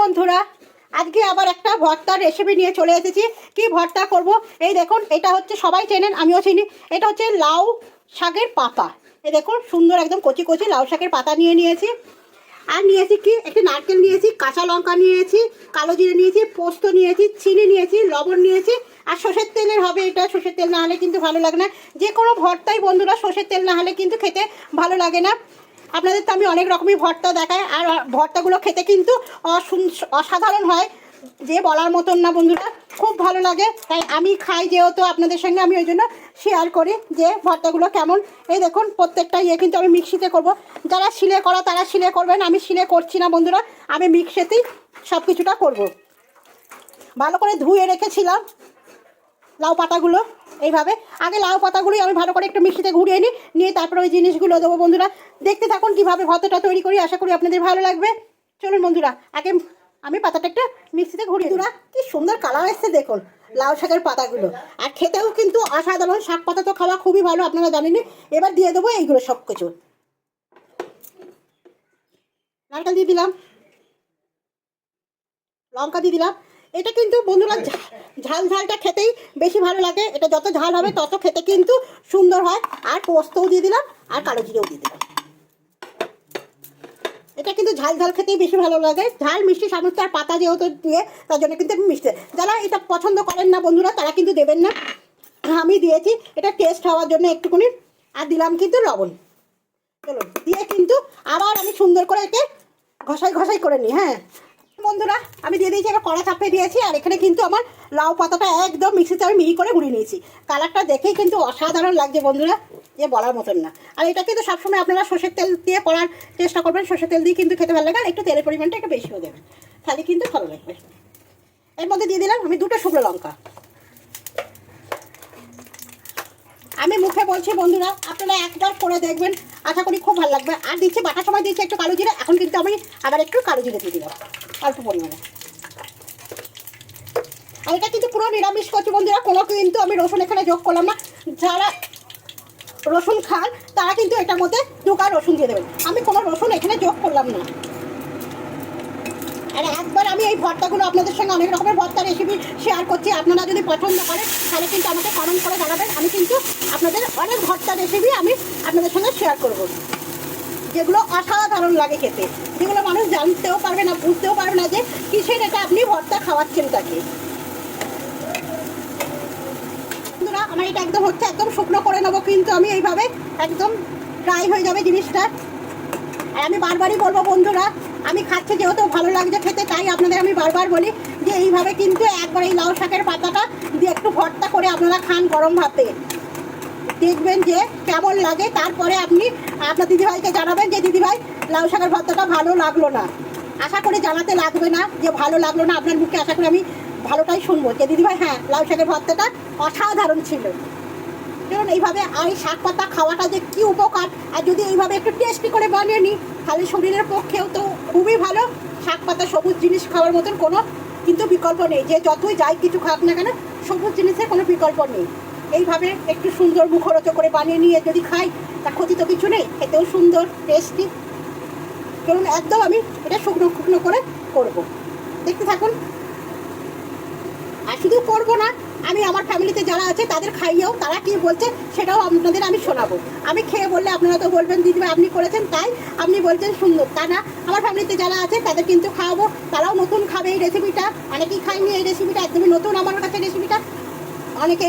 বন্ধুরা, আজকে আবার একটা ভর্তার রেসিপি নিয়ে চলে এসেছি। কি ভর্তা করব? এই দেখুন, এটা হচ্ছে সবাই চেনেন, আমিও চিনি। এটা হচ্ছে লাউ শাকের পাতা। এই দেখুন, সুন্দর একদম কচি কচি লাউ শাকের পাতা নিয়ে নিয়েছি। আর নিয়েছি কি? একটি নারকেল নিয়েছি, কাঁচা লঙ্কা নিয়েছি, কালো জিরে নিয়েছি, পোস্ত নিয়েছি, চিনি নিয়েছি, লবণ নিয়েছি। আর সর্ষের তেলের হবে এটা, সর্ষের তেল না হলে কিন্তু ভালো লাগে না। যে কোনো ভর্তাই বন্ধুরা, সর্ষের তেল না হলে কিন্তু খেতে ভালো লাগে না। আপনাদের তো আমি অনেক রকমই ভর্তা দেখাই, আর ভর্তাগুলো খেতে কিন্তু অসাধারণ হয়, যে বলার মতন না বন্ধুরা। খুব ভালো লাগে, তাই আমি খাই যেহেতু আপনাদের সঙ্গে, আমি ওই জন্য শেয়ার করি যে ভর্তাগুলো কেমন। এই দেখুন, প্রত্যেকটা ইয়ে কিন্তু আমি মিক্সিতে করব। যারা শিলে করা, তারা শিলে করবেন, আমি শিলে করছি না বন্ধুরা, আমি মিক্সিতেই সব কিছুটা করব। ভালো করে ধুয়ে রেখেছিলাম লাউ পাতাগুলো। এইভাবে। আগে লাউ পাতাগুলোই আমি ভালো করে একটু মিক্সিতে ঘুরিয়ে নিই, নিয়ে তারপরে ওই জিনিসগুলো দেবো বন্ধুরা। দেখতে থাকুন কীভাবে ভর্তাটা তৈরি করি, আশা করি আপনাদের ভালো লাগবে। চলুন বন্ধুরা, আগে আমি পাতাটা একটু মিক্সিতে ঘুরিয়ে বন্ধুরা, কি সুন্দর কালার এসছে দেখুন, লাউ শাকের পাতাগুলো। আর খেতেও কিন্তু অসাধারণ, শাক পাতা তো খাওয়া খুবই ভালো, আপনারা জানেনই। এবার দিয়ে দেবো এইগুলো সব কিছু নারকেল দিয়ে দিলাম, লঙ্কা দিয়ে দিলাম। এটা কিন্তু বন্ধুরা ঝাল ঝালটা খেতেই বেশি ভালো লাগে। এটা যত ঝাল হবে তত খেতে কিন্তু সুন্দর হয়। আর পোস্তও দিয়ে দিলাম, আর কালো জিরেও দিয়ে দিলাম। এটা কিন্তু ঝাল ঝাল খেতেই বেশি ভালো লাগে। ঝাল, মিষ্টি সমস্ত আর পাতা যেহেতু দিয়ে, তার জন্য কিন্তু মিষ্টি। যারা এটা পছন্দ করেন না বন্ধুরা, তারা কিন্তু দেবেন না। আমি দিয়েছি, এটা টেস্ট হওয়ার জন্য একটুখানি। আর দিলাম কিন্তু লবণ। চলো দিয়ে কিন্তু আবার আমি সুন্দর করে একে ঘষাই ঘষাই করে নিই হ্যাঁ। বন্ধুরা, আমি দিয়ে দিয়েছি এবার কড়া চাপিয়ে দিয়েছি, আর এখানে কিন্তু আমার লাউ পাতাটা একদম মিক্সিতে আমি মিহি করে গুঁড়িয়ে নিয়েছি। কালারটা দেখেই কিন্তু অসাধারণ লাগছে বন্ধুরা যে বলার মতন না। আর এটা কিন্তু সবসময় আপনারা সর্ষের তেল দিয়ে করার চেষ্টা করবেন, সর্ষের তেল দিয়ে কিন্তু খেতে ভালো লাগে, আর একটু তেলের পরিমাণটা একটু বেশিও দেবেন। তাহলে কিন্তু ভালো লাগবে। এর মধ্যে দিয়ে দিলাম আমি দুটো শুকনো লঙ্কা। আমি মুখে বলছি বন্ধুরা, আপনারা একবার করে দেখবেন, আশা করি খুব ভালো লাগবে। আর দিচ্ছি বাটার, সময় দিচ্ছি একটু কালো জিরে, এখন কিন্তু আমি আবার একটু কালো জিরে দিয়ে দিলাম। পরিমাণে। আর এটা কিন্তু পুরো নিরামিষ করছি বন্ধুরা, কোনো কিন্তু আমি রসুন এখানে যোগ করলাম না। যারা রসুন খান, তারা কিন্তু এটার মধ্যে দুকা রসুন দিয়ে দেবেন। আমি কোনো রসুন এখানে যোগ করলাম না। আর একবার আমি এই ভর্তাগুলো আপনাদের সঙ্গে অনেক রকমের ভর্তা রেসিপি শেয়ার করছি। আপনারা যদি পছন্দ করেন, তাহলে কিন্তু আমাকে কমেন্ট করে জানাবেন। আমি কিন্তু আপনাদের অনেক ভর্তা রেসিপি আমি আপনাদের সঙ্গে শেয়ার করব। যেগুলো অসাধারণ লাগে খেতে। যেগুলো মানুষ জানতেও পারবে না, বুঝতেও পারবে না যে কিসের এটা আপনি ভর্তা খাওয়াচ্ছেন তাকে বন্ধুরা, আমার এটা একদম হচ্ছে একদম শুকনো করে নেব, কিন্তু আমি এইভাবে একদম ড্রাই হয়ে যাবে জিনিসটা। আর আমি বারবারই বলব বন্ধুরা, আমি খাচ্ছি যেহেতু ভালো লাগছে খেতে, তাই আপনাদের আমি বারবার বলি যে এইভাবে কিন্তু একবার এই লাউ শাকের পাতাটা দিয়ে একটু ভর্তা করে আপনারা খান গরম ভাতে। দেখবেন যে কেমন লাগে, তারপরে আপনি আপনার দিদিভাইকে জানাবেন যে, দিদিভাই, লাউ শাকের ভর্তাটা ভালো লাগল না। আশা করে জানাতে লাগবে না যে, ভালো লাগল না। আপনার মুখে আশা করি আমি ভালোটাই শুনব যে, দিদিভাই হ্যাঁ লাউ শাকের ভর্তাটা অসাধারণ ছিল। ধরুন, এইভাবে আর এই শাক পাতা খাওয়াটা যে কী উপকার, আর যদি এইভাবে একটু টেস্টি করে বানিয়ে নিই, তাহলে শরীরের পক্ষেও তো খুবই ভালো। শাক পাতা, সবুজ জিনিস খাওয়ার মতন কোনো কিন্তু বিকল্প নেই। যে যতই যাই কিছু খাক না কেন, সবুজ জিনিসের কোনো বিকল্প নেই। এইভাবে একটু সুন্দর মুখরোচ করে বানিয়ে নিয়ে যদি খাই তা ক্ষতি তো কিছু নেই, খেতেও সুন্দর টেস্টি ধরুন একদম আমি এটা শুকনো শুকনো করে করব। দেখতে থাকুন। আর শুধু করব না, আমি আমার ফ্যামিলিতে যারা আছে, তাদের খাইয়েও, তারা কি বলছে, সেটাও আপনাদের আমি শোনাবো। আমি খেয়ে বললে আপনারা তো বলবেন দিদিভাই আপনি করেছেন। তাই আপনি বলছেন, সুন্দর। তা না, আমার ফ্যামিলিতে যারা আছে, তাদের কিন্তু খাওয়াবো। তারাও নতুন খাবে এই রেসিপিটা অনেকেই খায়নি এই রেসিপিটা একদমই নতুন আমার কাছে রেসিপিটা অনেকে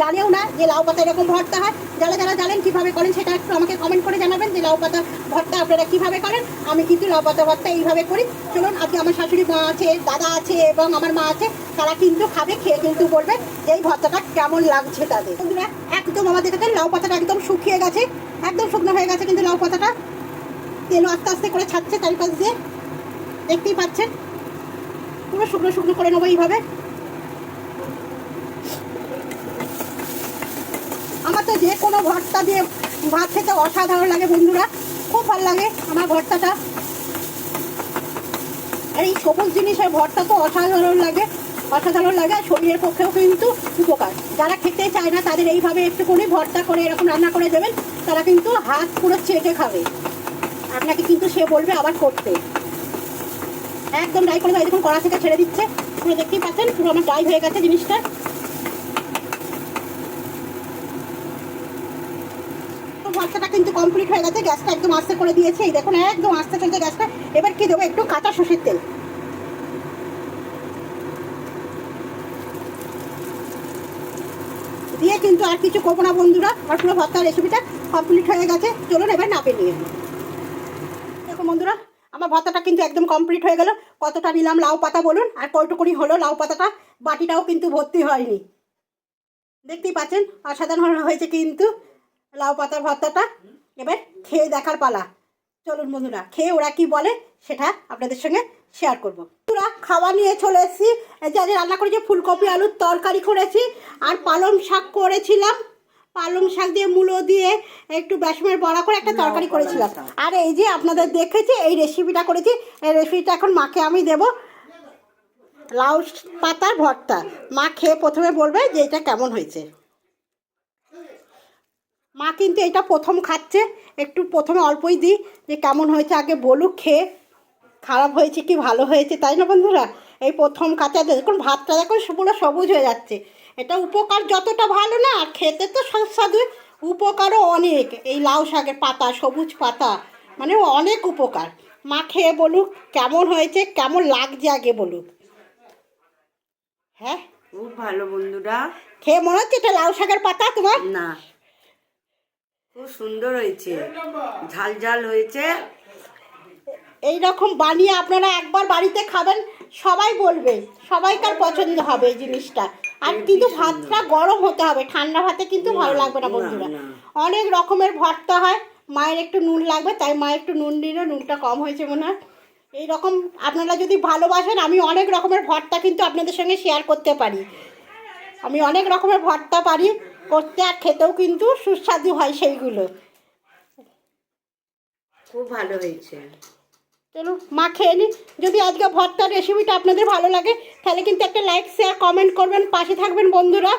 জানেও না যে লাউ পাতা এরকম ভর্তা হয়। যারা যারা জানেন কীভাবে করেন সেটা একটু আমাকে কমেন্ট করে জানাবেন যে লাউ পাতা ভর্তা আপনারা কীভাবে করেন। আমি কিন্তু লাউ পাতা ভর্তা এইভাবে করি। চলুন, আজকে আমার শাশুড়ি মা আছে, দাদা আছে এবং আমার মা আছে, তারা কিন্তু খাবে, খেয়ে কিন্তু বলবে যে এই ভর্তাটা কেমন লাগছে তাদের। বন্ধুরা, একদম আমাদের কাছে লাউ পাতাটা একদম শুকিয়ে গেছে, একদম শুকনো হয়ে গেছে কিন্তু লাউ পাতাটা। তেল আস্তে আস্তে করে ছাড়ছে চারিপাশ দিয়ে। দেখতেই পাচ্ছেন? পুরো শুকনো শুকনো করে নেব এইভাবে। তো যে কোনো ভর্তা দিয়ে ভাত খেতে অসাধারণ লাগে বন্ধুরা। খুব ভালো লাগে আমার ভর্তাটা আর এই সবুজ জিনিসের ভর্তা তো অসাধারণ লাগে অসাধারণ লাগে, আর শরীরের পক্ষেও কিন্তু উপকার। যারা খেতে চায় না, তাদের এইভাবে একটুখানি ভর্তা করে এরকম রান্না করে দেবেন, তারা কিন্তু হাত পুরো চেটে খাবে। আপনাকে কিন্তু সে বলবে আবার করতে। একদম ড্রাই করে। এই দেখুন, কড়া থেকে ছেড়ে দিচ্ছে। পুরো দেখতেই পাচ্ছেন, পুরো আমার ড্রাই হয়ে গেছে জিনিসটা তো ভর্তাটা কিন্তু কমপ্লিট হয়ে গেছে, গ্যাসটা একদম আস্তে করে দিয়েছে। এই দেখুন, একদম আস্তে চলছে গ্যাসটা। এবার কি দেবো? একটু কাঁচা সর্ষের তেল। দিয়ে কিন্তু আর কিছু করব না বন্ধুরা, আর পুরো ভর্তার রেসিপিটা কমপ্লিট হয়ে গেছে। চলুন এবার নাপে নিয়ে। দেখুন বন্ধুরা, আমার ভর্তাটা কিন্তু একদম কমপ্লিট হয়ে গেল। কতটা নিলাম লাউ পাতা বলুন, আর কয়টুকুনি হলো লাউ পাতাটা, বাটিটাও কিন্তু ভর্তি হয়নি। দেখতেই পাচ্ছেন, অসাধারণ হয়েছে কিন্তু লাউ পাতার ভর্তাটা। এবার খেয়ে দেখার পালা। চলুন বন্ধুরা খেয়ে ওরা কি বলে সেটা আপনাদের সঙ্গে শেয়ার করব। বন্ধুরা খাওয়া নিয়ে চলে এসেছি। এই যে রান্না করেছি ফুলকপি আলুর তরকারি করেছি। আর পালং শাক করেছিলাম। পালং শাক দিয়ে মূলো দিয়ে একটু বেসমের বড়া করে একটা তরকারি করেছিলাম। আর এই যে আপনাদের দেখেছি এই রেসিপিটা করেছি। এই রেসিপিটা এখন মাকে আমি দেবো। লাউ পাতার ভর্তা। মা খেয়ে প্রথমে বলবে যে এটা কেমন হয়েছে। মা কিন্তু এটা প্রথম খাচ্ছে। একটু প্রথমে অল্পই দিই যে কেমন হয়েছে আগে বলুক খেয়ে খারাপ হয়েছে কি ভালো হয়েছে তাই না বন্ধুরা? এই প্রথম কাঁচা দেখুন ভাতটা দেখুন পুরো সবুজ হয়ে যাচ্ছে। এটা উপকার যতটা ভালো না আর খেতে তো সুস্বাদু উপকারও অনেক। এই লাউ শাকের পাতা সবুজ পাতা মানে অনেক উপকার। মা খেয়ে বলুক কেমন হয়েছে কেমন লাগছে আগে বলুক। হ্যাঁ? খুব ভালো বন্ধুরা। খেয়ে মনে হচ্ছে এটা লাউ শাকের পাতা তোমার? না। খুব সুন্দর হয়েছে। ঝাল ঝাল হয়েছে। এই রকম বানিয়ে আপনারা একবার বাড়িতে খাবেন সবাই বলবে সবাইকার পছন্দ হবে এই জিনিসটা। আর কিন্তু ভাতটা গরম হতে হবে ঠান্ডা ভাতে কিন্তু ভালো লাগবে না বন্ধুরা। অনেক রকমের ভর্তা হয় মায়ের একটু নুন লাগবে তাই মা একটু নুন দিল নুনটা কম হয়েছে মনে হয়। এই রকম আপনারা যদি ভালোবাসেন আমি অনেক রকমের ভর্তা কিন্তু আপনাদের সঙ্গে শেয়ার করতে পারি। আমি অনেক রকমের ভর্তা পারি। করতে আর খেতেও কিন্তু সুস্বাদু হয় সেইগুলো। খুব ভালো হয়েছে। চলো মা খেয়ে নিন। যদি আজকে ভর্তার রেসিপিটা আপনাদের ভালো লাগে তাহলে কিন্তু একটা লাইক শেয়ার কমেন্ট করবেন পাশে থাকবেন বন্ধুরা।